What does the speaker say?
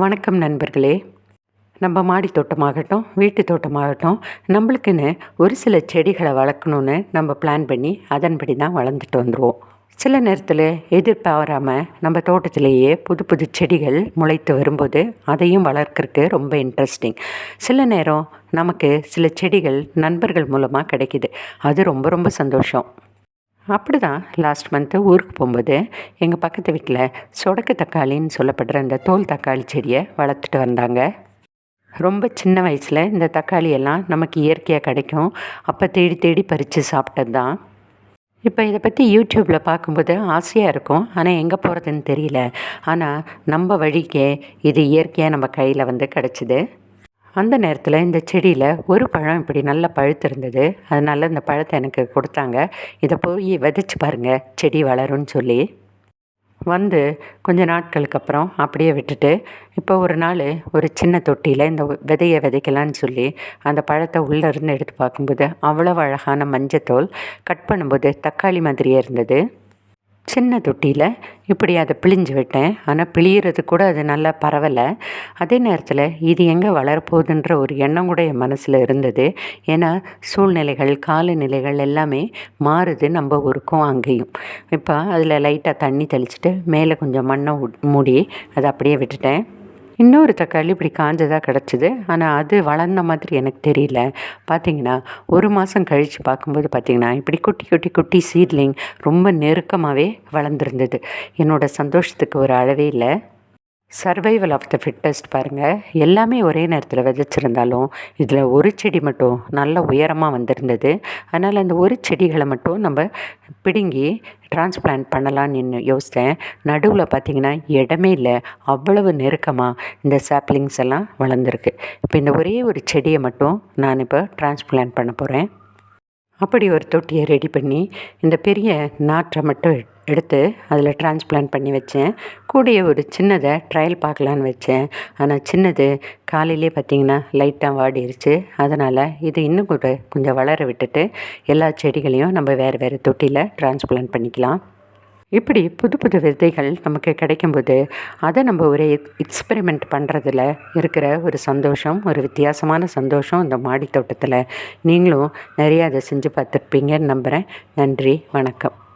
வணக்கம் நண்பர்களே. நம்ம மாடி தோட்டமாகட்டும் வீட்டு தோட்டமாகட்டும் நம்மளுக்குன்னு ஒரு சில செடிகளை வளர்க்கணுன்னு நம்ம பிளான் பண்ணி அதன்படி தான் வளர்ந்துட்டு வந்துடுவோம் சில நேரத்தில் எதிர்பாராமல் நம்ம தோட்டத்திலேயே புது புது செடிகள் முளைத்து வரும்போது அதையும் வளர்க்குறதுக்கு ரொம்ப இன்ட்ரெஸ்டிங் சில நேரம் நமக்கு சில செடிகள் நண்பர்கள் மூலமாக கிடைக்கிது. அது ரொம்ப ரொம்ப சந்தோஷம். அப்படி தான் லாஸ்ட் மந்த்து ஊருக்கு போகும்போது எங்கள் பக்கத்து வீட்டில் சொடக்கு தக்காளின்னு சொல்லப்படுற அந்த தோல் தக்காளி செடியை வளர்த்துட்டு வந்தாங்க. ரொம்ப சின்ன வயசில் இந்த தக்காளி எல்லாம் நமக்கு இயற்கையாக கிடைக்கும். அப்போ தேடி தேடி பறித்து சாப்பிட்டது தான் இப்போ இதை பற்றி யூடியூப்பில் பார்க்கும்போது ஆசையாக இருக்கும். ஆனால் எங்கே போகிறதுன்னு தெரியல. ஆனால் நம்ம வழிக்கே இது இயற்கையாக நம்ம கையில் வந்து கிடச்சிது. அந்த நேரத்தில் இந்த செடியில் ஒரு பழம் இப்படி நல்லா பழுத்து இருந்தது. அதனால் இந்த பழத்தை எனக்கு கொடுத்தாங்க. இதை போய் விதைச்சி பாருங்கள் செடி வளரும்னு சொல்லி. வந்து கொஞ்ச நாட்களுக்கு அப்புறம் அப்படியே விட்டுட்டு இப்போ ஒரு நாள் ஒரு சின்ன தொட்டியில் இந்த விதையை விதைக்கலான்னு சொல்லி அந்த பழத்தை உள்ளே இருந்து எடுத்து பார்க்கும்போது அவ்வளோ அழகான மஞ்சத்தோல் கட் பண்ணும்போது தக்காளி மாதிரியே இருந்தது. சின்ன தொட்டியில் இப்படி அதை பிழிஞ்சு விட்டேன். ஆனால் பிழியிறது கூட அது நல்லா பரவலை. அதே நேரத்தில் இது எங்கே வளரப்போகுதுன்ற ஒரு எண்ணம் கூட என் மனசில் இருந்தது. ஏன்னா சூழ்நிலைகள் காலநிலைகள் எல்லாமே மாறுது நம்ம ஊருக்கும் அங்கேயும். இப்போ அதில் லைட்டாக தண்ணி தெளிச்சிட்டு மேலே கொஞ்சம் மண்ணை மூடி அதை அப்படியே விட்டுட்டேன். இன்னொரு தக்காளி இப்படி காஞ்சதாக கிடச்சிது. ஆனால் அது வளர்ந்த மாதிரி எனக்கு தெரியல. பார்த்தீங்கன்னா ஒரு மாதம் கழித்து பார்க்கும்போது பார்த்திங்கன்னா இப்படி குட்டி குட்டி குட்டி சீட்லிங் ரொம்ப நெருக்கமாகவே வளர்ந்துருந்தது. என்னோடய சந்தோஷத்துக்கு ஒரு அளவே இல்லை. சர்வைவல் ஆஃப் த ஃபிட்டஸ்ட் பாருங்கள் எல்லாமே ஒரே நேரத்தில் விதைச்சிருந்தாலும் இதில் ஒரு செடி மட்டும் நல்ல உயரமாக வந்திருந்தது. அதனால் அந்த ஒரு செடிகளை மட்டும் நம்ம பிடுங்கி டிரான்ஸ்பிளான்ட் பண்ணலான்னு யோசித்தேன் நடுவில் பார்த்திங்கன்னா இடமே இல்லை. அவ்வளவு நெருக்கமாக இந்த சாப்ளிங்ஸ் எல்லாம் வளர்ந்துருக்கு. இப்போ இந்த ஒரே ஒரு செடியை மட்டும் நான் இப்போ டிரான்ஸ்பிளான்ட் பண்ண போகிறேன் அப்படி ஒரு தொட்டியை ரெடி பண்ணி இந்த பெரிய நாற்றை மட்டும் எடுத்து அதில் டிரான்ஸ்பிளான்ட் பண்ணி வச்சேன். கூடிய ஒரு சின்னதை ட்ரையல் பார்க்கலான்னு வச்சேன். ஆனால் சின்னது காலையிலே பார்த்திங்கன்னா லைட்டாக வாடிருச்சு. அதனால் இது இன்னும் கூட கொஞ்சம் வளர விட்டுட்டு எல்லா செடிகளையும் நம்ம வேறு வேறு தொட்டியில் டிரான்ஸ்பிளான்ட் பண்ணிக்கலாம். இப்படி புது புது விதைகள் நமக்கு கிடைக்கும்போது அதை நம்ம ஒரு எக்ஸ்பெரிமெண்ட் பண்ணுறதுல இருக்கிற ஒரு சந்தோஷம் ஒரு வித்தியாசமான சந்தோஷம் இந்த மாடி தோட்டத்தில் நீங்களும் நிறையா அதை செஞ்சு பார்த்துருப்பீங்கன்னு நம்புகிறேன் நன்றி வணக்கம்.